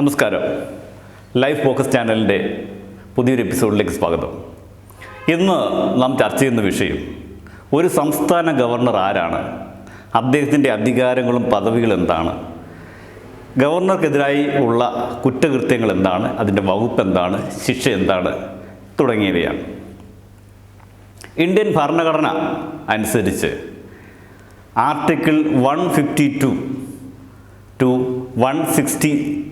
നമസ്കാരം. Life focus ചാനലിന്റെ പുതിയൊരു എപ്പിസോഡിലേക്ക് സ്വാഗതം. ഇന്ന് നാം ചർച്ച ചെയ്യുന്ന വിഷയം ഒരു സംസ്ഥാന ഗവർണർ ആരാണ്? അദ്ദേഹത്തിന്റെ അധികാരങ്ങളും പദവികളും എന്താണ്? ഗവർണർക്കെതിരായി ഉള്ള കുറ്റകൃത്യങ്ങൾ എന്താണ്? അതിന്റെ വകുപ്പ് എന്താണ്? ശിക്ഷ എന്താണ്? തുടങ്ങിയവയാണ്. ഇന്ത്യൻ ഭരണഘടന അനുസരിച്ച് article one fifty two two one sixty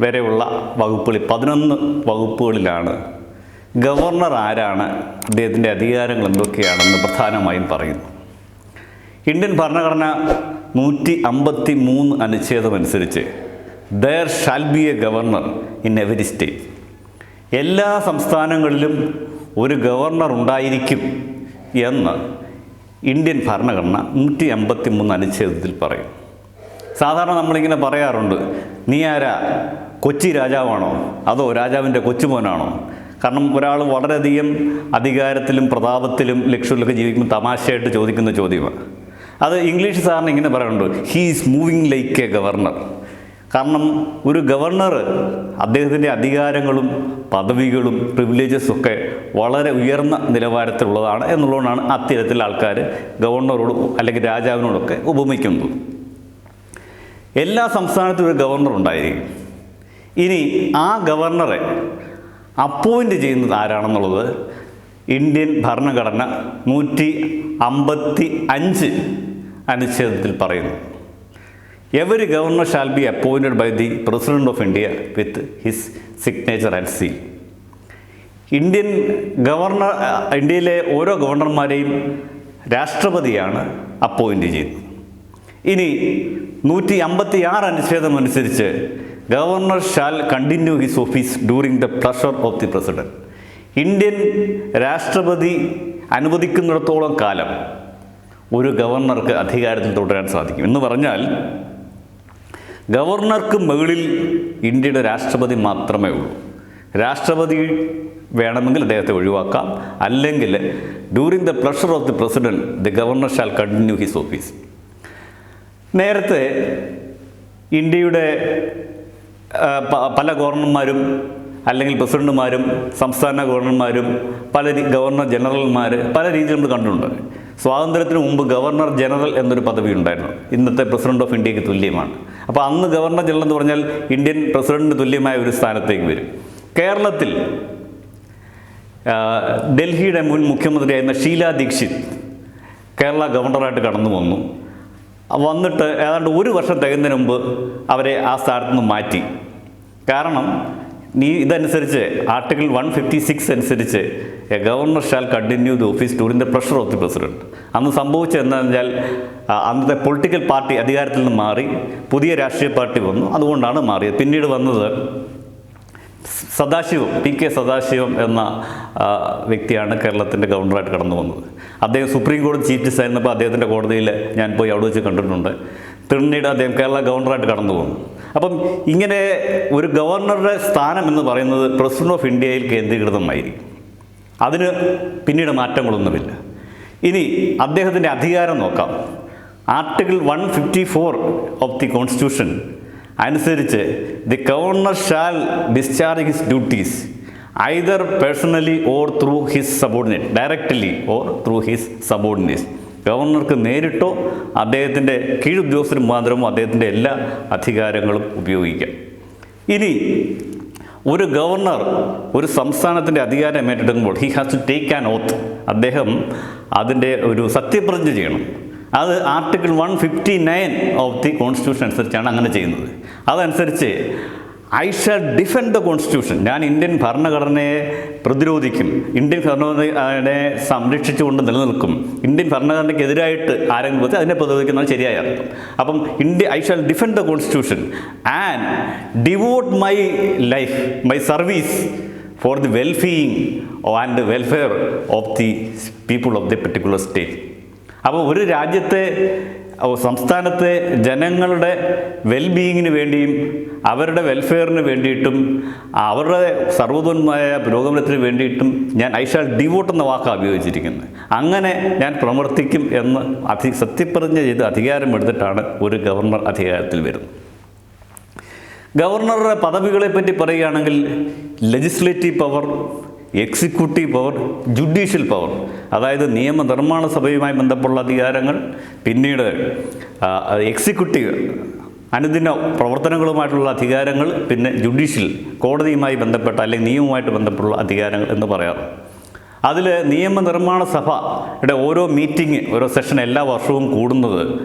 വരെയുള്ള വകുപ്പുകളിൽ പതിനൊന്ന് വകുപ്പുകളിലാണ്. ഗവർണർ ആരാണ്? അദ്ദേഹത്തിന്റെ അധികാരങ്ങൾ എന്തൊക്കെയാണെന്ന് പ്രധാനമായും പറയുന്നു. ഇന്ത്യൻ ഭരണഘടന നൂറ്റി അമ്പത്തി മൂന്ന് അനുച്ഛേദമനുസരിച്ച് there shall be a governor in every state എല്ലാ സംസ്ഥാനങ്ങളിലും ഒരു ഗവർണർ ഉണ്ടായിരിക്കും എന്ന് ഇന്ത്യൻ ഭരണഘടന നൂറ്റി അമ്പത്തി മൂന്ന് അനുച്ഛേദത്തിൽ പറയും. സാധാരണ നമ്മളിങ്ങനെ പറയാറുണ്ട് നീ ആരാ? കൊച്ചി രാജാവാണോ? അതോ രാജാവിന്റെ കൊച്ചുമോനാണോ? കാരണം ഒരാൾ വളരെയധികം അധികാരത്തിലും പ്രതാപത്തിലും ലക്ഷ്യത്തിലൊക്കെ ജീവിക്കുമ്പോൾ തമാശയായിട്ട് ചോദിക്കുന്ന ചോദ്യമാണ്. അത് ഇംഗ്ലീഷ് സാറിന് ഇങ്ങനെ പറയുന്നുണ്ട് he is moving like a governor കാരണം ഒരു ഗവർണർ അദ്ദേഹത്തിന്റെ അധികാരങ്ങളും പദവികളും പ്രിവിലേജസും ഒക്കെ വളരെ ഉയർന്ന നിലവാരത്തിലുള്ളതാണ് എന്നുള്ളതുകൊണ്ടാണ് അത്തരത്തിൽ ആൾക്കാർ ഗവർണറോട് അല്ലെങ്കിൽ രാജാവിനോടൊക്കെ ഉപമിക്കുന്നത്. എല്ലാ സംസ്ഥാനത്തും ഒരു ഗവർണർ ഉണ്ടായിരിക്കും. ഇനി ആ ഗവർണറെ അപ്പോയിന്റ് ചെയ്യുന്നത് ആരാണെന്നുള്ളത്? ഇന്ത്യൻ ഭരണഘടന നൂറ്റി അമ്പത്തി അഞ്ച് അനുച്ഛേദത്തിൽ പറയുന്നു. Every governor shall be appointed by the president of India with his signature and seal Indian governor ഇന്ത്യയിലെ ഓരോ ഗവർണർമാരെയും രാഷ്ട്രപതിയാണ് അപ്പോയിന്റ് ചെയ്യുന്നത്. ഇനി നൂറ്റി അമ്പത്തി ആറ് അനുച്ഛേദം അനുസരിച്ച് governor shall continue his office during the pleasure of the president. Indian രാഷ്ട്രപതി അനുവദിക്കുന്നിടത്തോളം കാലം ഒരു ഗവർണർക്ക് അധികാരത്തിൽ തുടരാൻ സാധിക്കും. എന്ന് പറഞ്ഞാൽ ഗവർണർക്ക് മുകളിൽ ഇന്ത്യയുടെ രാഷ്ട്രപതി മാത്രമേ ഉള്ളൂ. രാഷ്ട്രപതി വേണമെങ്കിൽ അദ്ദേഹത്തെ ഒഴിവാക്കാം. അല്ലെങ്കിൽ during the pleasure of the president the governor shall continue his office. നേരത്തെ ഇന്ത്യയുടെ പല ഗവർണർമാരും അല്ലെങ്കിൽ പ്രസിഡന്റുമാരും സംസ്ഥാന ഗവർണർമാരും പല ഗവർണർ ജനറൽമാർ പല രീതിയിൽ നമ്മൾ കണ്ടിട്ടുണ്ട്. സ്വാതന്ത്ര്യത്തിന് മുമ്പ് ഗവർണർ ജനറൽ എന്നൊരു പദവി ഉണ്ടായിരുന്നു. ഇന്നത്തെ പ്രസിഡന്റ് ഓഫ് ഇന്ത്യയ്ക്ക് തുല്യമാണ്. അപ്പോൾ അന്ന് ഗവർണർ ജനറൽ എന്ന് പറഞ്ഞാൽ ഇന്ത്യൻ പ്രസിഡന്റിന് തുല്യമായ ഒരു സ്ഥാനത്തേക്ക് വരും. കേരളത്തിൽ ഡൽഹിയുടെ മുൻ മുഖ്യമന്ത്രിയായിരുന്ന ഷീല ദീക്ഷിത് കേരള ഗവർണറായിട്ട് കടന്നു വന്നു. വന്നിട്ട് ഏതാണ്ട് ഒരു വർഷം തികയുന്നതിന് മുമ്പ് അവരെ ആ സ്ഥാനത്ത് നിന്ന് മാറ്റി. കാരണം നീ ഇതനുസരിച്ച് ആർട്ടിക്കിൾ വൺ ഫിഫ്റ്റി സിക്സ് അനുസരിച്ച് a governor shall continue the office during the pressure of the president അന്ന് സംഭവിച്ചത് വെച്ചാൽ അന്നത്തെ പൊളിറ്റിക്കൽ പാർട്ടി അധികാരത്തിൽ നിന്ന് മാറി പുതിയ രാഷ്ട്രീയ പാർട്ടി വന്നു അതുകൊണ്ടാണ് മാറിയത്. പിന്നീട് വന്നത് സദാശിവം പി കെ സദാശിവം എന്ന വ്യക്തിയാണ് കേരളത്തിന്റെ ഗവർണറായിട്ട് കടന്നു വന്നത്. അദ്ദേഹം സുപ്രീം കോടതി ചീഫ് ജസ്റ്റിസ് ആയിരുന്നപ്പോൾ അദ്ദേഹത്തിന്റെ കോടതിയിൽ ഞാൻ പോയി അവിടെ വെച്ച് കണ്ടിട്ടുണ്ട്. പിന്നീട് അദ്ദേഹം കേരള ഗവർണറായിട്ട് കടന്നു വന്നു. അപ്പം ഇങ്ങനെ ഒരു ഗവർണറുടെ സ്ഥാനം എന്ന് പറയുന്നത് പ്രസിഡന്റ് ഓഫ് ഇന്ത്യയിൽ കേന്ദ്രീകൃതമായിരിക്കും. അതിന് പിന്നീട് മാറ്റങ്ങളൊന്നുമില്ല. ഇനി അദ്ദേഹത്തിന്റെ അധികാരം നോക്കാം. Article one fifty four of the constitution അനുസരിച്ച് the governor shall discharge his duties either personally or through his subordinate directly or through his subordinate. ഗവർണർക്ക് നേരിട്ടോ അദ്ദേഹത്തിന്റെ കീഴുദ്യോഗസ്ഥരും മാത്രമോ അദ്ദേഹത്തിന്റെ എല്ലാ അധികാരങ്ങളും ഉപയോഗിക്കാം. ഇനി ഒരു ഗവർണർ ഒരു സംസ്ഥാനത്തിന്റെ അധികാരം ഏറ്റെടുക്കുമ്പോൾ he has to take an oath അദ്ദേഹം അതിന്റെ ഒരു സത്യപ്രതിജ്ഞ ചെയ്യണം. അത് article one fifty nine of the constitution അനുസരിച്ചാണ് അങ്ങനെ ചെയ്യുന്നത്. അതനുസരിച്ച് I shall defend the constitution ഞാൻ ഇന്ത്യൻ ഭരണഘടനയെ പ്രതിരോധിക്കും. ഇന്ത്യൻ ഭരണഘടനയെ സംരക്ഷിച്ചുകൊണ്ട് നിലനിൽക്കും. ഇന്ത്യൻ ഭരണഘടനയ്ക്കെതിരായിട്ട് ആരെങ്കിലും വെച്ചാൽ അതിനെ പ്രതിരോധിക്കുന്നത് ശരിയായ അർത്ഥം. അപ്പം India I shall defend the constitution and devote my life my service for the wellbeing and welfare of the people of the particular state അപ്പോൾ ഒരു രാജ്യത്തെ സംസ്ഥാനത്തെ ജനങ്ങളുടെ വെൽബീയിങ്ങിന് വേണ്ടിയും അവരുടെ വെൽഫെയറിന് വേണ്ടിയിട്ടും അവരുടെ സർവതോന്മായ പുരോഗമനത്തിന് വേണ്ടിയിട്ടും ഞാൻ ഐ ഷാൽ ഡിവോട്ട് എന്ന വാക്കാണ് ഉപയോഗിച്ചിരിക്കുന്നത്. അങ്ങനെ ഞാൻ പ്രവർത്തിക്കും എന്ന് അധി സത്യപ്രതിജ്ഞ ചെയ്ത് അധികാരമെടുത്തിട്ടാണ് ഒരു ഗവർണർ അധികാരത്തിൽ വരുന്നത്. ഗവർണറുടെ പദവികളെ പറ്റി പറയുകയാണെങ്കിൽ legislative power executive power judicial power അതായത് നിയമനിർമ്മാണ സഭയുമായി ബന്ധപ്പെട്ടുള്ള അധികാരങ്ങൾ പിന്നീട് എക്സിക്യൂട്ടീവ് അനുദിന പ്രവർത്തനങ്ങളുമായിട്ടുള്ള അധികാരങ്ങൾ പിന്നെ ജുഡീഷ്യൽ കോടതിയുമായി ബന്ധപ്പെട്ട അല്ലെങ്കിൽ നിയമവുമായിട്ട് ബന്ധപ്പെട്ടുള്ള അധികാരങ്ങൾ എന്ന് പറയാറ്. അതിൽ നിയമനിർമ്മാണ സഭയുടെ ഓരോ മീറ്റിംഗ് ഓരോ സെഷൻ എല്ലാ വർഷവും കൂടുന്നത്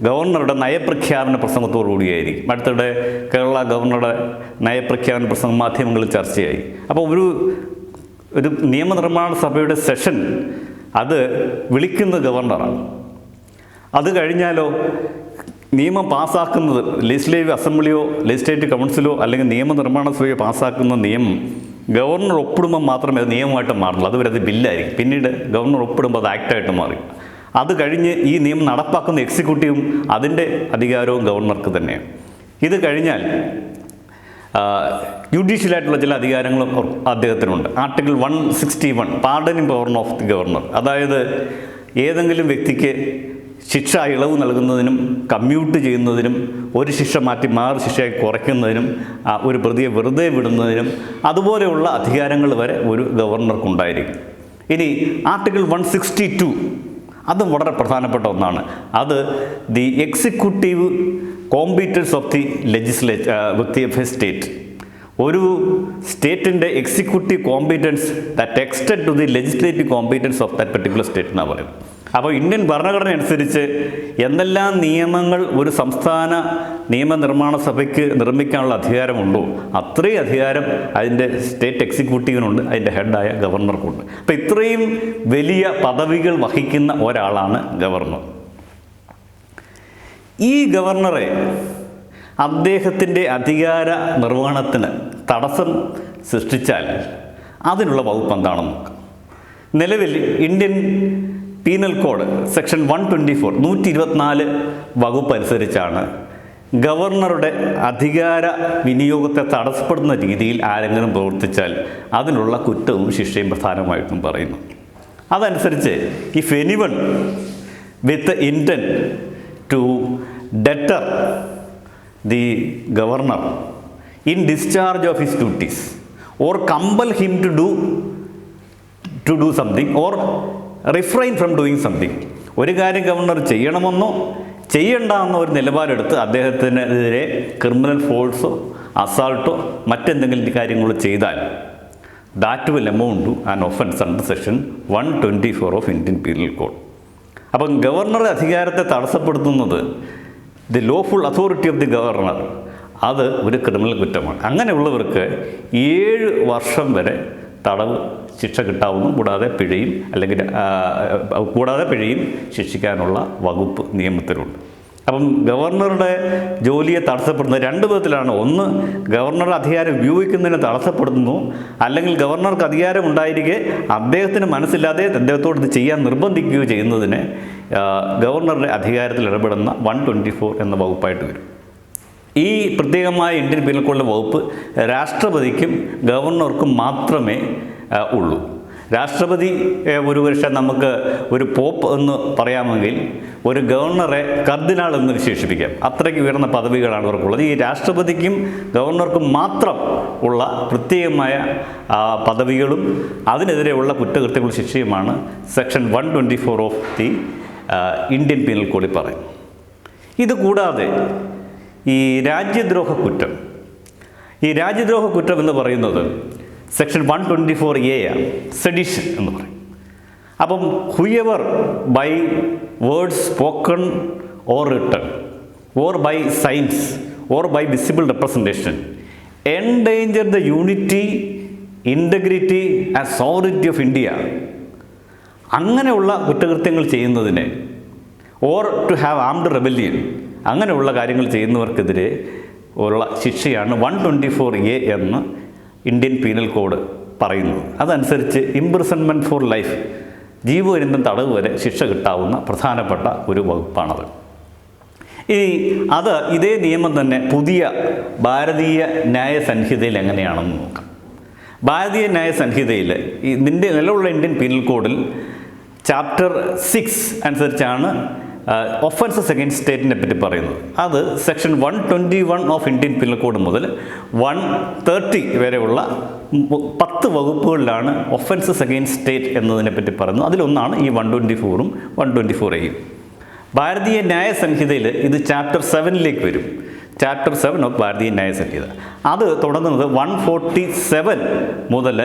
ഗവർണറുടെ നയപ്രഖ്യാപന പ്രസംഗത്തോടുകൂടിയായിരിക്കും അടുത്തിടെ കേരള ഗവർണറുടെ നയപ്രഖ്യാപന പ്രസംഗം മാധ്യമങ്ങളിൽ ചർച്ചയായി. അപ്പോൾ ഒരു ഒരു നിയമനിർമ്മാണ സഭയുടെ സെഷൻ അത് വിളിക്കുന്നത് ഗവർണറാണ്. അത് കഴിഞ്ഞാലോ നിയമം പാസ്സാക്കുന്നത് ലെജിസ്ലേറ്റീവ് അസംബ്ലിയോ ലെജിസ്ലേറ്റീവ് കൗൺസിലോ അല്ലെങ്കിൽ നിയമനിർമ്മാണ സഭയോ പാസ്സാക്കുന്ന നിയമം ഗവർണർ ഒപ്പിടുമ്പോൾ മാത്രമേ അത് നിയമമായിട്ട് മാറുള്ളൂ അതുവരെ അത് ബില്ലായിരിക്കും. പിന്നീട് ഗവർണർ ഒപ്പിടുമ്പോൾ അത് ആക്റ്റായിട്ട് മാറി. അത് കഴിഞ്ഞ് ഈ നിയമം നടപ്പാക്കുന്ന എക്സിക്യൂട്ടീവും അതിന്റെ അധികാരവും ഗവർണർക്ക് തന്നെയാണ്. ഇത് കഴിഞ്ഞാൽ ജുഡീഷ്യലായിട്ടുള്ള ചില അധികാരങ്ങളും അദ്ദേഹത്തിനുണ്ട്. Article one sixty one pardoning power of the governor അതായത് ഏതെങ്കിലും വ്യക്തിക്ക് ശിക്ഷ ഇളവ് നൽകുന്നതിനും കമ്മ്യൂട്ട് ചെയ്യുന്നതിനും ഒരു ശിക്ഷ മാറ്റി മാറി ശിക്ഷയെ കുറയ്ക്കുന്നതിനും ഒരു പ്രതിയെ വെറുതെ വിടുന്നതിനും അതുപോലെയുള്ള അധികാരങ്ങൾ വരെ ഒരു ഗവർണർക്കുണ്ടായിരിക്കും. ഇനി ആർട്ടിക്കിൾ വൺ സിക്സ്റ്റി ടു അതും വളരെ പ്രധാനപ്പെട്ട ഒന്നാണ്. അത് the executive competence of the legislature with a state ഒരു സ്റ്റേറ്റിന്റെ executive competence that extend to the legislative competence of that particular state എന്നാണ് പറയുന്നത്. അപ്പോൾ ഇന്ത്യൻ ഭരണഘടന അനുസരിച്ച് എന്തെല്ലാം നിയമങ്ങൾ ഒരു സംസ്ഥാന നിയമനിർമ്മാണ സഭയ്ക്ക് നിർമ്മിക്കാനുള്ള അധികാരമുണ്ടോ അത്രയും അധികാരം അതിന്റെ സ്റ്റേറ്റ് എക്സിക്യൂട്ടീവിനുണ്ട് അതിന്റെ ഹെഡായ ഗവർണർക്കുണ്ട് അപ്പോൾ ഇത്രയും വലിയ പദവികൾ വഹിക്കുന്ന ഒരാളാണ് ഗവർണർ ഈ ഗവർണറെ അദ്ദേഹത്തിന്റെ അധികാര നിർവഹണത്തിന് തടസ്സം സൃഷ്ടിച്ചാൽ അതിനുള്ള വകുപ്പ് എന്താണെന്ന് നോക്കാം നിലവിൽ Indian penal code section one twenty four നൂറ്റി ഇരുപത്തിനാല് വകുപ്പ് അനുസരിച്ചാണ് ഗവർണറുടെ അധികാര വിനിയോഗത്തെ തടസ്സപ്പെടുന്ന രീതിയിൽ ആരെങ്കിലും പ്രവർത്തിച്ചാൽ അതിനുള്ള കുറ്റവും ശിക്ഷയും പ്രധാനമായിട്ടും പറയുന്നു. അതനുസരിച്ച് if anyone with intent to deter the governor in discharge of his duties or compel him to do to do something or refrain from doing something ഒരു കാര്യം ഗവർണർ ചെയ്യണമെന്നോ ചെയ്യണ്ട എന്നോ ഒരു നിലപാടെടുത്ത് അദ്ദേഹത്തിനെതിരെ ക്രിമിനൽ ഫോഴ്സോ അസാൾട്ടോ മറ്റെന്തെങ്കിലും കാര്യങ്ങളോ ചെയ്താൽ that will amount to an offence under section one twenty four of Indian penal code അപ്പം ഗവർണറുടെ അധികാരത്തെ തടസ്സപ്പെടുത്തുന്നത് the lawful authority of the governor. അത് ഒരു ക്രിമിനൽ കുറ്റമാണ്. അങ്ങനെയുള്ളവർക്ക് ഏഴ് വർഷം വരെ തടവ് ശിക്ഷ കിട്ടാവുന്നു കൂടാതെ പിഴയും അല്ലെങ്കിൽ കൂടാതെ പിഴയും ശിക്ഷിക്കാനുള്ള വകുപ്പ് നിയമത്തിലുണ്ട്. അപ്പം ഗവർണറുടെ ജോലിയെ തടസ്സപ്പെടുന്നത് രണ്ട് വിധത്തിലാണ്. ഒന്ന് ഗവർണറുടെ അധികാരം ഉപയോഗിക്കുന്നതിനെ തടസ്സപ്പെടുത്തുന്നു. അല്ലെങ്കിൽ ഗവർണർക്ക് അധികാരം ഉണ്ടായിരിക്കെ അദ്ദേഹത്തിന് മനസ്സില്ലാതെ അദ്ദേഹത്തോട് ഇത് ചെയ്യാൻ നിർബന്ധിക്കുകയോ ചെയ്യുന്നതിന് ഗവർണറുടെ അധികാരത്തിൽ ഇടപെടുന്ന വൺ ട്വന്റി ഫോർ എന്ന വകുപ്പായിട്ട് വരും. ഈ പ്രത്യേകമായ ഇന്ത്യൻ പീനൽ കോഡിലെ വകുപ്പ് രാഷ്ട്രപതിക്കും ഗവർണർക്കും മാത്രമേ ഉള്ളൂ. രാഷ്ട്രപതി ഒരു പക്ഷേ നമുക്ക് ഒരു പോപ്പ് എന്ന് പറയാമെങ്കിൽ ഒരു ഗവർണറെ കർദിനാൾ എന്ന് വിശേഷിപ്പിക്കാം. അത്രയ്ക്ക് ഉയർന്ന പദവികളാണ് ഇവർക്കുള്ളത് ഈ രാഷ്ട്രപതിക്കും ഗവർണർക്കും മാത്രം ഉള്ള പ്രത്യേകമായ പദവികളും അതിനെതിരെയുള്ള കുറ്റകൃത്യങ്ങൾ ശിക്ഷയുമാണ് section one twenty four of the Indian penal കോഡിൽ പറയും ഇത് കൂടാതെ ഈ രാജ്യദ്രോഹ കുറ്റം ഈ രാജ്യദ്രോഹ കുറ്റം എന്ന് പറയുന്നത് section one twenty four A sedition എന്ന് പറയും. അപ്പം whoever by words spoken or written or by signs or by visible representation endanger the unity integrity and sovereignty of India അങ്ങനെയുള്ള കുറ്റകൃത്യങ്ങൾ ചെയ്യുന്നതിനെ or to have armed rebellion അങ്ങനെയുള്ള കാര്യങ്ങൾ ചെയ്യുന്നവർക്കെതിരെ ഉള്ള ശിക്ഷയാണ് വൺ ട്വന്റി ഫോർ എ എന്ന് ഇന്ത്യൻ പീനൽ കോഡ് പറയുന്നത് അതനുസരിച്ച് ഇംപ്രിസൺമെന്റ് ഫോർ ലൈഫ് ജീവപര്യന്തം തടവ് വരെ ശിക്ഷ കിട്ടാവുന്ന പ്രധാനപ്പെട്ട ഒരു വകുപ്പാണത്. ഇനി അത് ഇതേ നിയമം തന്നെ പുതിയ ഭാരതീയ ന്യായ സംഹിതയിൽ എങ്ങനെയാണെന്ന് നോക്കാം. ഭാരതീയ ന്യായ സംഹിതയിൽ നിന്റെ നിലവിലുള്ള ഇന്ത്യൻ പീനൽ കോഡിൽ ചാപ്റ്റർ സിക്സ് അനുസരിച്ചാണ് ഒഫൻസസ് അഗൈൻസ്റ്റ് സ്റ്റേറ്റിനെ പറ്റി പറയുന്നത് അത് section one twenty one of Indian penal code മുതൽ വൺ തേർട്ടി വരെയുള്ള പത്ത് വകുപ്പുകളിലാണ് ഒഫൻസസ് അഗൈൻസ്റ്റ് സ്റ്റേറ്റ് എന്നതിനെ പറ്റി പറയുന്നത്. അതിലൊന്നാണ് ഈ വൺ ട്വന്റി ഫോറും വൺ ട്വന്റി ഫോർ എയും ഭാരതീയ ന്യായ സംഹിതയിൽ ഇത് ചാപ്റ്റർ സെവനിലേക്ക് വരും. ചാപ്റ്റർ സെവൻ ഓഫ് ഭാരതീയ ന്യായ സംഹിത. അത് തുടങ്ങുന്നത് വൺ ഫോർട്ടി സെവൻ മുതൽ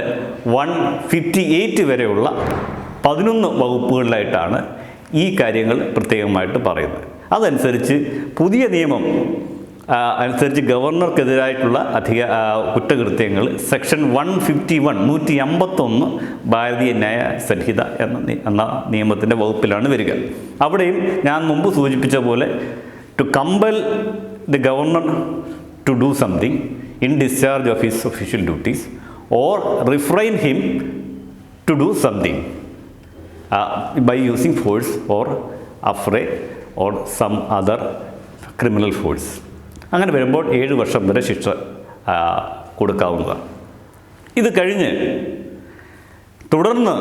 വൺ ഫിഫ്റ്റി എയ്റ്റ് വരെയുള്ള പതിനൊന്ന് വകുപ്പുകളിലായിട്ടാണ് ഈ കാര്യങ്ങൾ പ്രത്യേകമായിട്ട് പറയുന്നത്. അതനുസരിച്ച് പുതിയ നിയമം അനുസരിച്ച് ഗവർണർക്കെതിരായിട്ടുള്ള അധിക കുറ്റകൃത്യങ്ങൾ സെക്ഷൻ വൺ ഫിഫ്റ്റി വൺ നൂറ്റി അമ്പത്തൊന്ന് ഭാരതീയ ന്യായ സംഹിത എന്ന എന്ന നിയമത്തിന്റെ വകുപ്പിലാണ് വരിക. അവിടെയും ഞാൻ മുമ്പ് സൂചിപ്പിച്ച പോലെ to compel the governor to do something in discharge of his official duties or refrain him to do something by using force or affray or some other criminal force അങ്ങനെ വരുമ്പോൾ ഏഴ് വർഷം വരെ ശിക്ഷ കൊടുക്കാവുന്നതാണ്. ഇത് കഴിഞ്ഞ് തുടർന്ന്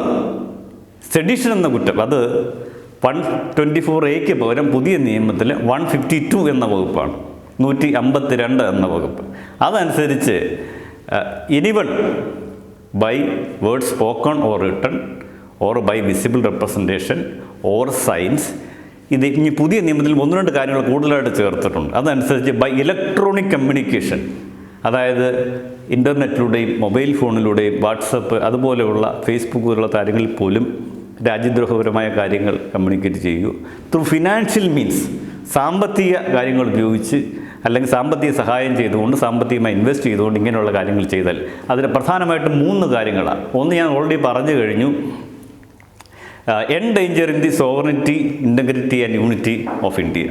സെഡിഷൻ എന്ന കുറ്റം അത് വൺ ട്വന്റി ഫോർ എക്ക് പകരം പുതിയ നിയമത്തിൽ വൺ ഫിഫ്റ്റി ടു എന്ന വകുപ്പാണ് നൂറ്റി അമ്പത്തി രണ്ട് എന്ന വകുപ്പ്. അതനുസരിച്ച് anyone by word spoken or written or by visible representation or signs ഇത് ഇനി പുതിയ നിയമത്തിൽ ഒന്ന് രണ്ട് കാര്യങ്ങൾ കൂടുതലായിട്ട് ചേർത്തിട്ടുണ്ട്. അതനുസരിച്ച് ബൈ ഇലക്ട്രോണിക് കമ്മ്യൂണിക്കേഷൻ അതായത് ഇന്റർനെറ്റിലൂടെയും മൊബൈൽ ഫോണിലൂടെയും വാട്സപ്പ് അതുപോലെയുള്ള ഫേസ്ബുക്ക് പോലുള്ള കാര്യങ്ങളിൽ പോലും രാജ്യദ്രോഹപരമായ കാര്യങ്ങൾ കമ്മ്യൂണിക്കേറ്റ് ചെയ്യുക. ത്രൂ ഫിനാൻഷ്യൽ മീൻസ് സാമ്പത്തിക കാര്യങ്ങൾ ഉപയോഗിച്ച് അല്ലെങ്കിൽ സാമ്പത്തിക സഹായം ചെയ്തുകൊണ്ട് സാമ്പത്തികമായി ഇൻവെസ്റ്റ് ചെയ്തുകൊണ്ട് ഇങ്ങനെയുള്ള കാര്യങ്ങൾ ചെയ്താൽ. അതിന് പ്രധാനമായിട്ടും മൂന്ന് കാര്യങ്ങളാണ്. ഒന്ന് ഞാൻ ഓൾറെഡി പറഞ്ഞു കഴിഞ്ഞു. Endanger in the sovereignty integrity and unity of India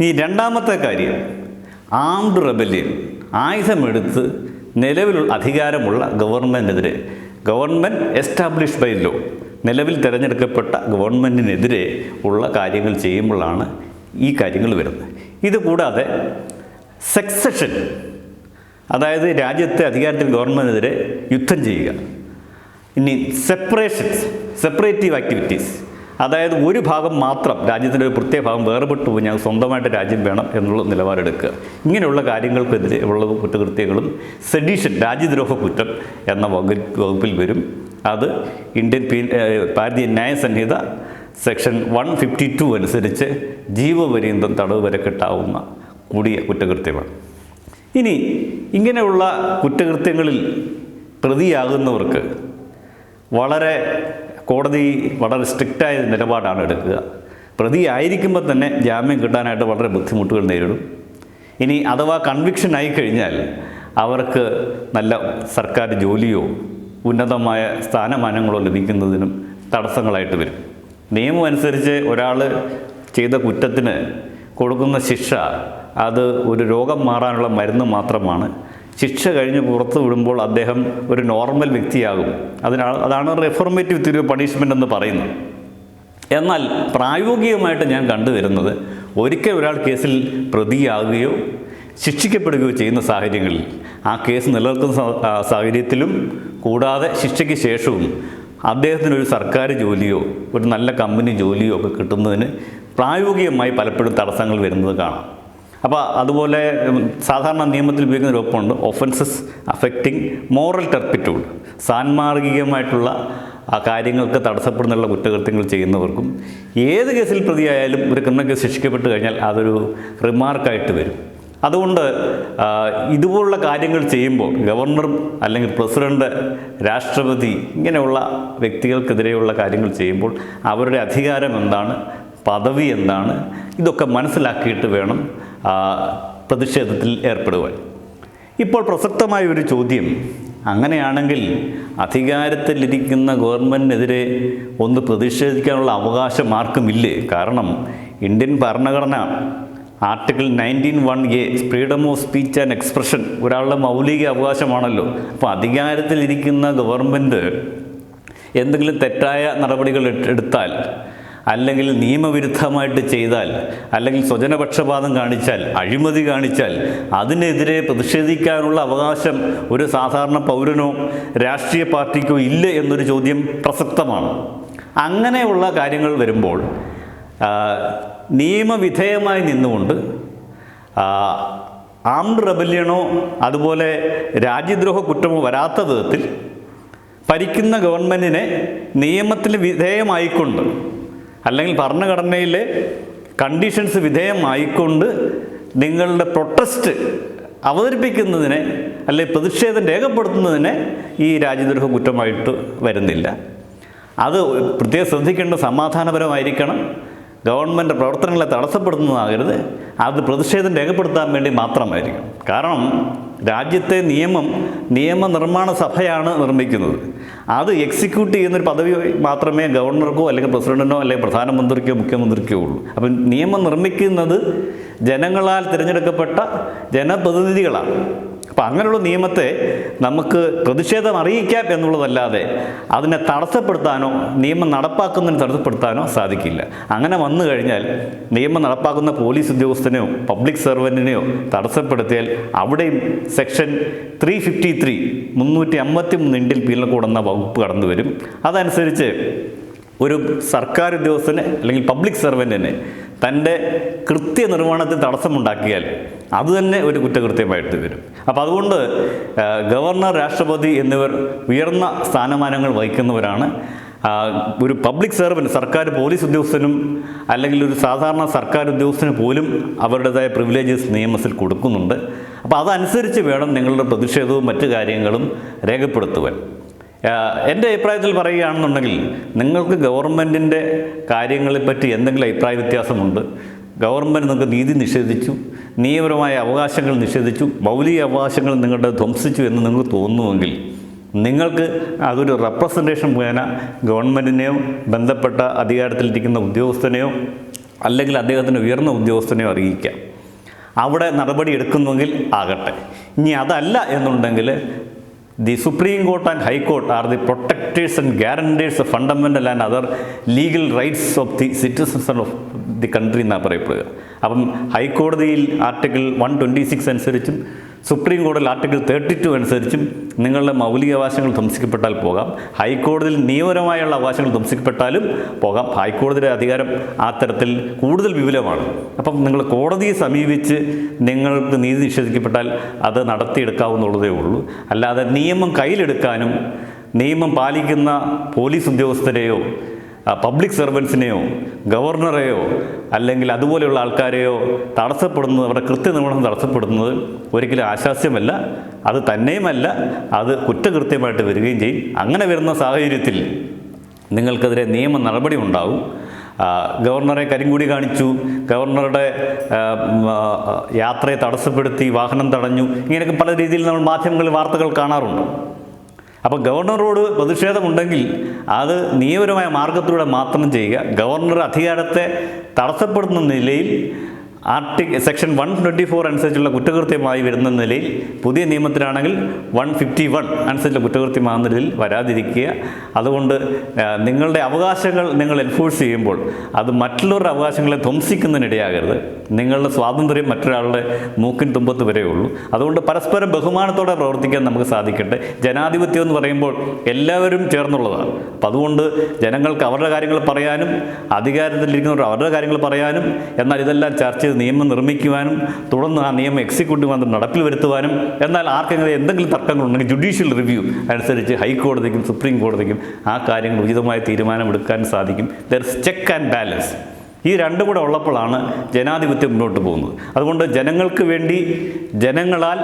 ഈ രണ്ടാമത്തെ കാര്യം ആംഡ് റെബല്യൻ ആയുധമെടുത്ത് നിലവിലുള്ള അധികാരമുള്ള ഗവൺമെന്റിനെതിരെ ഗവൺമെന്റ് എസ്റ്റാബ്ലിഷ് ബൈ ലോ നിലവിൽ തിരഞ്ഞെടുക്കപ്പെട്ട ഗവൺമെന്റിനെതിരെ ഉള്ള കാര്യങ്ങൾ ചെയ്യുമ്പോഴാണ് ഈ കാര്യങ്ങൾ വരുന്നത്. ഇതുകൂടാതെ സക്സഷൻ അതായത് രാജ്യത്തെ അധികാരത്തിൽ ഗവൺമെന്റിനെതിരെ യുദ്ധം ചെയ്യുക. ഇനി സെപ്പറേഷൻസ് സെപ്പറേറ്റീവ് ആക്ടിവിറ്റീസ് അതായത് ഒരു ഭാഗം മാത്രം രാജ്യത്തിന്റെ ഒരു പ്രത്യേക ഭാഗം വേർപെട്ടു പോയി ഞങ്ങൾ സ്വന്തമായിട്ട് രാജ്യം വേണം എന്നുള്ള നിലപാടെടുക്കുക. ഇങ്ങനെയുള്ള കാര്യങ്ങൾക്കെതിരെ ഉള്ള കുറ്റകൃത്യങ്ങളും സെഡീഷൻ രാജ്യദ്രോഹ കുറ്റം എന്ന വകുപ്പിൽ വരും. അത് ഇന്ത്യൻ പീ ഭാരതീയ Nyaya Sanhita section one fifty two അനുസരിച്ച് ജീവപര്യന്തം തടവ് വരെ കിട്ടാവുന്ന കൂടിയ കുറ്റകൃത്യമാണ്. ഇനി ഇങ്ങനെയുള്ള കുറ്റകൃത്യങ്ങളിൽ പ്രതിയാകുന്നവർക്ക് വളരെ കോടതി വളരെ സ്ട്രിക്റ്റായ നിലപാടാണ് എടുക്കുക. പ്രതി ആയിരിക്കുമ്പോൾ തന്നെ ജാമ്യം കിട്ടാനായിട്ട് വളരെ ബുദ്ധിമുട്ടുകൾ നേരിടും. ഇനി അഥവാ കൺവിക്ഷൻ ആയി കഴിഞ്ഞാൽ അവർക്ക് നല്ല സർക്കാർ ജോലിയോ ഉന്നതമായ സ്ഥാനമാനങ്ങളോ ലഭിക്കുന്നതിനും തടസ്സങ്ങളായിട്ട് വരും. നിയമം അനുസരിച്ച് ഒരാൾ ചെയ്ത കുറ്റത്തിന് കൊടുക്കുന്ന ശിക്ഷ അത് ഒരു രോഗം മാറാനുള്ള മരുന്ന് മാത്രമാണ്. ശിക്ഷ കഴിഞ്ഞ് പുറത്തു വിടുമ്പോൾ അദ്ദേഹം ഒരു നോർമൽ വ്യക്തിയാകും. അതിനാൽ അതാണ് റെഫോർമേറ്റീവ് തിരിവ് പണിഷ്മെന്റ് എന്ന് പറയുന്നത്. എന്നാൽ പ്രായോഗികമായിട്ട് ഞാൻ കണ്ടുവരുന്നത് ഒരിക്കൽ ഒരാൾ കേസിൽ പ്രതിയാകുകയോ ശിക്ഷിക്കപ്പെടുകയോ ചെയ്യുന്ന സാഹചര്യങ്ങളിൽ ആ കേസ് ആ സാഹചര്യത്തിലും കൂടാതെ ശിക്ഷയ്ക്ക് ശേഷവും അദ്ദേഹത്തിന് ഒരു സർക്കാർ ജോലിയോ ഒരു നല്ല കമ്പനി ജോലിയോ ഒക്കെ കിട്ടുന്നതിന് പ്രായോഗികമായി പലപ്പോഴും തടസ്സങ്ങൾ വരുന്നത് കാണാം. അപ്പോൾ അതുപോലെ സാധാരണ നിയമത്തിൽ ഉപയോഗിക്കുന്ന ഒപ്പമുണ്ട് ഒഫൻസസ് അഫക്റ്റിംഗ് മോറൽ ടെർപ്പിറ്റ്യൂഡ് സാൻമാർഗികമായിട്ടുള്ള ആ കാര്യങ്ങൾക്ക് തടസ്സപ്പെടുന്നുള്ള കുറ്റകൃത്യങ്ങൾ ചെയ്യുന്നവർക്കും ഏത് കേസിൽ പ്രതിയായാലും ഒരു ക്രിമിനൽ കേസ് ശിക്ഷിക്കപ്പെട്ട് കഴിഞ്ഞാൽ അതൊരു റിമാർക്കായിട്ട് വരും. അതുകൊണ്ട് ഇതുപോലുള്ള കാര്യങ്ങൾ ചെയ്യുമ്പോൾ ഗവർണർ അല്ലെങ്കിൽ പ്രസിഡന്റ് രാഷ്ട്രപതി ഇങ്ങനെയുള്ള വ്യക്തികൾക്കെതിരെയുള്ള കാര്യങ്ങൾ ചെയ്യുമ്പോൾ അവരുടെ അധികാരം എന്താണ് പദവി എന്താണ് ഇതൊക്കെ മനസ്സിലാക്കിയിട്ട് വേണം പ്രതിഷേധത്തിൽ ഏർപ്പെടുവാൻ. ഇപ്പോൾ പ്രസക്തമായ ഒരു ചോദ്യം. അങ്ങനെയാണെങ്കിൽ അധികാരത്തിലിരിക്കുന്ന ഗവൺമെന്റിനെതിരെ ഒന്ന് പ്രതിഷേധിക്കാനുള്ള അവകാശം ആർക്കുമില്ലേ? കാരണം ഇന്ത്യൻ ഭരണഘടന article nineteen one A freedom of speech and expression ഒരാളുടെ മൗലിക അവകാശമാണല്ലോ. അപ്പോൾ അധികാരത്തിലിരിക്കുന്ന ഗവൺമെന്റ് എന്തെങ്കിലും തെറ്റായ നടപടികൾ എട്- എടുത്താൽ അല്ലെങ്കിൽ നിയമവിരുദ്ധമായിട്ട് ചെയ്താൽ അല്ലെങ്കിൽ സ്വജനപക്ഷപാതം കാണിച്ചാൽ അഴിമതി കാണിച്ചാൽ അതിനെതിരെ പ്രതിഷേധിക്കാനുള്ള അവകാശം ഒരു സാധാരണ പൗരനോ രാഷ്ട്രീയ പാർട്ടിക്കോ ഇല്ല എന്നൊരു ചോദ്യം പ്രസക്തമാണ്. അങ്ങനെയുള്ള കാര്യങ്ങൾ വരുമ്പോൾ നിയമവിധേയമായി നിന്നുകൊണ്ട് ആംഡ് റെബല്യണോ അതുപോലെ രാജ്യദ്രോഹ കുറ്റമോ വരാത്ത വിധത്തിൽ ഭരിക്കുന്ന ഗവൺമെന്റിനെ നിയമത്തിന് വിധേയമായിക്കൊണ്ട് അല്ലെങ്കിൽ ഭരണഘടനയിലെ കണ്ടീഷൻസ് വിധേയമായിക്കൊണ്ട് നിങ്ങളുടെ പ്രൊട്ടസ്റ്റ് അവതരിപ്പിക്കുന്നതിനെ അല്ലെ പ്രതിഷേധം രേഖപ്പെടുത്തുന്നതിനെ ഈ രാജ്യദ്രോഹ കുറ്റമായിട്ട് വരുന്നില്ല. അത് പ്രത്യേകം ശ്രദ്ധിക്കേണ്ട സമാധാനപരമായിരിക്കണം. ഗവൺമെന്റ് പ്രവർത്തനങ്ങളെ തടസ്സപ്പെടുത്തുന്നതാകരുത്. അത് പ്രതിഷേധം രേഖപ്പെടുത്താൻ വേണ്ടി മാത്രമായിരിക്കും. കാരണം രാജ്യത്തെ നിയമം നിയമനിർമ്മാണ സഭയാണ് നിർമ്മിക്കുന്നത്. അത് എക്സിക്യൂട്ട് ചെയ്യുന്നൊരു പദവി മാത്രമേ ഗവർണർക്കോ അല്ലെങ്കിൽ പ്രസിഡന്റിനോ അല്ലെങ്കിൽ പ്രധാനമന്ത്രിക്കോ മുഖ്യമന്ത്രിക്കോ ഉള്ളൂ. അപ്പം നിയമം നിർമ്മിക്കുന്നത് ജനങ്ങളാൽ തിരഞ്ഞെടുക്കപ്പെട്ട ജനപ്രതിനിധികളാണ്. അപ്പം അങ്ങനെയുള്ള നിയമത്തെ നമുക്ക് പ്രതിഷേധം അറിയിക്കാം എന്നുള്ളതല്ലാതെ അതിനെ തടസ്സപ്പെടുത്താനോ നിയമം നടപ്പാക്കുന്നതിന് തടസ്സപ്പെടുത്താനോ സാധിക്കില്ല. അങ്ങനെ വന്നു കഴിഞ്ഞാൽ നിയമം നടപ്പാക്കുന്ന പോലീസ് ഉദ്യോഗസ്ഥനെയോ പബ്ലിക് സർവന്റിനെയോ തടസ്സപ്പെടുത്തിയാൽ അവിടെയും സെക്ഷൻ ത്രീ ഫിഫ്റ്റി ത്രീ മുന്നൂറ്റി അമ്പത്തി മൂന്ന് ഇന്ത്യൻ പീനൽ കോഡ് എന്ന വകുപ്പ് കടന്നു വരും. അതനുസരിച്ച് ഒരു സർക്കാർ ഉദ്യോഗസ്ഥനെ അല്ലെങ്കിൽ പബ്ലിക് സർവന്റിന് തന്റെ കൃത്യനിർവഹണത്തിൽ തടസ്സമുണ്ടാക്കിയാൽ അത് തന്നെ ഒരു കുറ്റകൃത്യമായിട്ട് വരും. അപ്പോൾ അതുകൊണ്ട് ഗവർണർ രാഷ്ട്രപതി എന്നിവർ ഉയർന്ന സ്ഥാനമാനങ്ങൾ വഹിക്കുന്നവരാണ്. ഒരു പബ്ലിക് സർവന്റ് സർക്കാർ പോലീസ് ഉദ്യോഗസ്ഥനും അല്ലെങ്കിൽ ഒരു സാധാരണ സർക്കാർ ഉദ്യോഗസ്ഥന് പോലും അവരുടേതായ പ്രിവിലേജസ് നിയമത്തിൽ കൊടുക്കുന്നുണ്ട്. അപ്പോൾ അതനുസരിച്ച് വേണം നിങ്ങളുടെ പ്രതിഷേധവും മറ്റു കാര്യങ്ങളും രേഖപ്പെടുത്തുവാൻ. എന്റെ അഭിപ്രായത്തിൽ പറയുകയാണെന്നുണ്ടെങ്കിൽ നിങ്ങൾക്ക് ഗവൺമെന്റിന്റെ കാര്യങ്ങളെപ്പറ്റി എന്തെങ്കിലും അഭിപ്രായ വ്യത്യാസമുണ്ട്. ഗവൺമെന്റ് നിങ്ങൾക്ക് നീതി നിഷേധിച്ചു നിയമപരമായ അവകാശങ്ങൾ നിഷേധിച്ചു മൗലിക അവകാശങ്ങൾ നിങ്ങളുടെ ധ്വംസിച്ചു എന്ന് നിങ്ങൾക്ക് തോന്നുമെങ്കിൽ നിങ്ങൾക്ക് അതൊരു റെപ്രസെന്റേഷൻ മുഖേന ഗവൺമെന്റിനെയോ ബന്ധപ്പെട്ട അധികാരത്തിലിരിക്കുന്ന ഉദ്യോഗസ്ഥനെയോ അല്ലെങ്കിൽ അദ്ദേഹത്തിന് ഉയർന്ന ഉദ്യോഗസ്ഥനെയോ അറിയിക്കാം. അവിടെ നടപടി എടുക്കുന്നുവെങ്കിൽ ആകട്ടെ. ഇനി അതല്ല എന്നുണ്ടെങ്കിൽ the supreme court and high court are the protectors and guarantors of fundamental and other legal rights of the citizens of the country എന്നാണ് പറയപ്പെടുക. അപ്പം ഹൈക്കോടതിയിൽ ആർട്ടിക്കിൾ വൺ ട്വന്റി സിക്സ് അനുസരിച്ചും സുപ്രീം കോടതി ആർട്ടിക്കിൾ തേർട്ടി ടു അനുസരിച്ചും നിങ്ങളുടെ മൗലികാവകാശങ്ങൾ ധ്വംസിക്കപ്പെട്ടാൽ പോകാം. ഹൈക്കോടതിയിൽ നിയമപരമായുള്ള അവകാശങ്ങൾ ധ്വംസിക്കപ്പെട്ടാലും പോകാം. ഹൈക്കോടതിയുടെ അധികാരം ആ തരത്തിൽ കൂടുതൽ വിപുലമാണ്. അപ്പം നിങ്ങൾ കോടതിയെ സമീപിച്ച് നിങ്ങൾക്ക് നീതി നിഷേധിക്കപ്പെട്ടാൽ അത് നടത്തിയെടുക്കാവുന്നുള്ളതേ ഉള്ളൂ. അല്ലാതെ നിയമം കയ്യിലെടുക്കാനും നിയമം പാലിക്കുന്ന പോലീസ് ഉദ്യോഗസ്ഥരെയോ പബ്ലിക് സർവൻസിനെയോ ഗവർണറെയോ അല്ലെങ്കിൽ അതുപോലെയുള്ള ആൾക്കാരെയോ തടസ്സപ്പെടുന്നത് അവരുടെ കൃത്യനിർവഹണം തടസ്സപ്പെടുന്നത് ഒരിക്കലും ആശാസ്യമല്ല. അത് തന്നെയുമല്ല അത് കുറ്റകൃത്യമായിട്ട് വരികയും ചെയ്യും. അങ്ങനെ വരുന്ന സാഹചര്യത്തിൽ നിങ്ങൾക്കെതിരെ നിയമ നടപടി ഉണ്ടാവും. ആ, ഗവർണറെ കരിങ്കൂടി കാണിച്ചു ഗവർണറുടെ യാത്രയെ തടസ്സപ്പെടുത്തി വാഹനം തടഞ്ഞു ഇങ്ങനെയൊക്കെ പല രീതിയിൽ നമ്മൾ മാധ്യമങ്ങളിൽ വാർത്തകൾ കാണാറുണ്ട്. അപ്പോൾ ഗവർണറോട് പ്രതിഷേധമുണ്ടെങ്കിൽ അത് നിയമപരമായ മാർഗത്തിലൂടെ മാത്രം ചെയ്യുക. ഗവർണർ അധികാരത്തെ തടസ്സപ്പെടുന്ന നിലയിൽ article section one twenty four അനുസരിച്ചുള്ള കുറ്റകൃത്യമായി വരുന്ന നിലയിൽ പുതിയ നിയമത്തിലാണെങ്കിൽ വൺ ഫിഫ്റ്റി വൺ അനുസരിച്ചുള്ള കുറ്റകൃത്യമാകുന്ന നിലയിൽ വരാതിരിക്കുക. അതുകൊണ്ട് നിങ്ങളുടെ അവകാശങ്ങൾ നിങ്ങൾ എൻഫോഴ്സ് ചെയ്യുമ്പോൾ അത് മറ്റുള്ളവരുടെ അവകാശങ്ങളെ ധ്വംസിക്കുന്നതിനിടയാകരുത്. നിങ്ങളുടെ സ്വാതന്ത്ര്യം മറ്റൊരാളുടെ മൂക്കിൻ തുമ്പത്ത് വരെ ഉള്ളൂ. അതുകൊണ്ട് പരസ്പരം ബഹുമാനത്തോടെ പ്രവർത്തിക്കാൻ നമുക്ക് സാധിക്കട്ടെ. ജനാധിപത്യം എന്ന് പറയുമ്പോൾ എല്ലാവരും ചേർന്നുള്ളതാണ്. അപ്പം അതുകൊണ്ട് ജനങ്ങൾക്ക് അവരുടെ കാര്യങ്ങൾ പറയാനും അധികാരത്തിലിരിക്കുന്നവർ അവരുടെ കാര്യങ്ങൾ പറയാനും എന്നാൽ ഇതെല്ലാം ചർച്ച ചെയ്ത് നിയമം നിർമ്മിക്കുവാനും തുടർന്ന് ആ നിയമം എക്സിക്യൂട്ടീവ് മന്ത്രി നടപ്പിൽ വരുത്തുവാനും എന്നാൽ ആർക്കെങ്കിലും എന്തെങ്കിലും തർക്കങ്ങളുണ്ടെങ്കിൽ ജുഡീഷ്യൽ റിവ്യൂ അനുസരിച്ച് ഹൈക്കോടതിക്കും സുപ്രീം കോടതിക്കും ആ കാര്യങ്ങൾ ഉചിതമായ തീരുമാനമെടുക്കാൻ സാധിക്കും. ദർ ചെക്ക് ആൻഡ് ബാലൻസ് ഈ രണ്ടും കൂടെ ഉള്ളപ്പോഴാണ് ജനാധിപത്യം മുന്നോട്ട് പോകുന്നത്. അതുകൊണ്ട് ജനങ്ങൾക്ക് വേണ്ടി ജനങ്ങളാൽ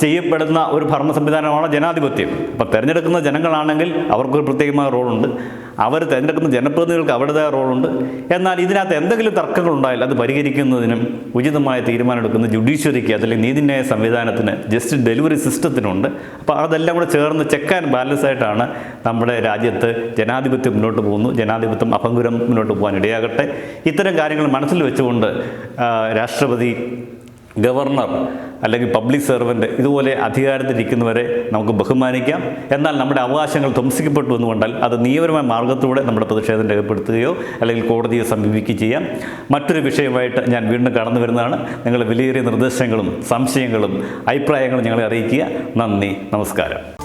ചെയ്യപ്പെടുന്ന ഒരു ഭരണ സംവിധാനമാണ് ജനാധിപത്യം. അപ്പോൾ തിരഞ്ഞെടുക്കുന്ന ജനങ്ങളാണെങ്കിൽ അവർക്കൊരു പ്രത്യേകമായ റോളുണ്ട്. അവർ തിരഞ്ഞെടുക്കുന്ന ജനപ്രതിനിധികൾക്ക് അവരുടേതായ റോളുണ്ട്. എന്നാൽ ഇതിനകത്ത് എന്തെങ്കിലും തർക്കങ്ങൾ ഉണ്ടായാൽ അത് പരിഹരിക്കുന്നതിനും ഉചിതമായ തീരുമാനമെടുക്കുന്ന ജുഡീഷ്യറിക്ക് അല്ലെങ്കിൽ നീതിന്യായ സംവിധാനത്തിന് ജസ്റ്റ് ഡെലിവറി സിസ്റ്റത്തിനുണ്ട്. അപ്പോൾ അതെല്ലാം കൂടെ ചേർന്ന് ചെക്ക് ആൻഡ് ബാലൻസ് ആയിട്ടാണ് നമ്മുടെ രാജ്യത്ത് ജനാധിപത്യം മുന്നോട്ട് പോകുന്നു. ജനാധിപത്യം അഭംഗുരം മുന്നോട്ട് പോകാൻ ഇടയാകട്ടെ. ഇത്തരം കാര്യങ്ങൾ മനസ്സിൽ വെച്ചുകൊണ്ട് രാഷ്ട്രപതി ഗവർണർ അല്ലെങ്കിൽ പബ്ലിക് സെർവന്റ് ഇതുപോലെ അധികാരത്തിലിരിക്കുന്നവരെ നമുക്ക് ബഹുമാനിക്കാം. എന്നാൽ നമ്മുടെ അവകാശങ്ങൾ ധ്വംസിക്കപ്പെട്ടു എന്ന് കണ്ടാൽ അത് നിയമപരമായ മാർഗത്തിലൂടെ നമ്മുടെ പ്രതിഷേധം രേഖപ്പെടുത്തുകയോ അല്ലെങ്കിൽ കോടതിയെ സമീപിക്കുകയോ ചെയ്യാം. മറ്റൊരു വിഷയമായിട്ട് ഞാൻ വീണ്ടും കടന്നു വരുന്നതാണ്. നിങ്ങളുടെ വിലയേറിയ നിർദ്ദേശങ്ങളും സംശയങ്ങളും അഭിപ്രായങ്ങളും ഞങ്ങളെ അറിയിക്കുക. നന്ദി. നമസ്കാരം.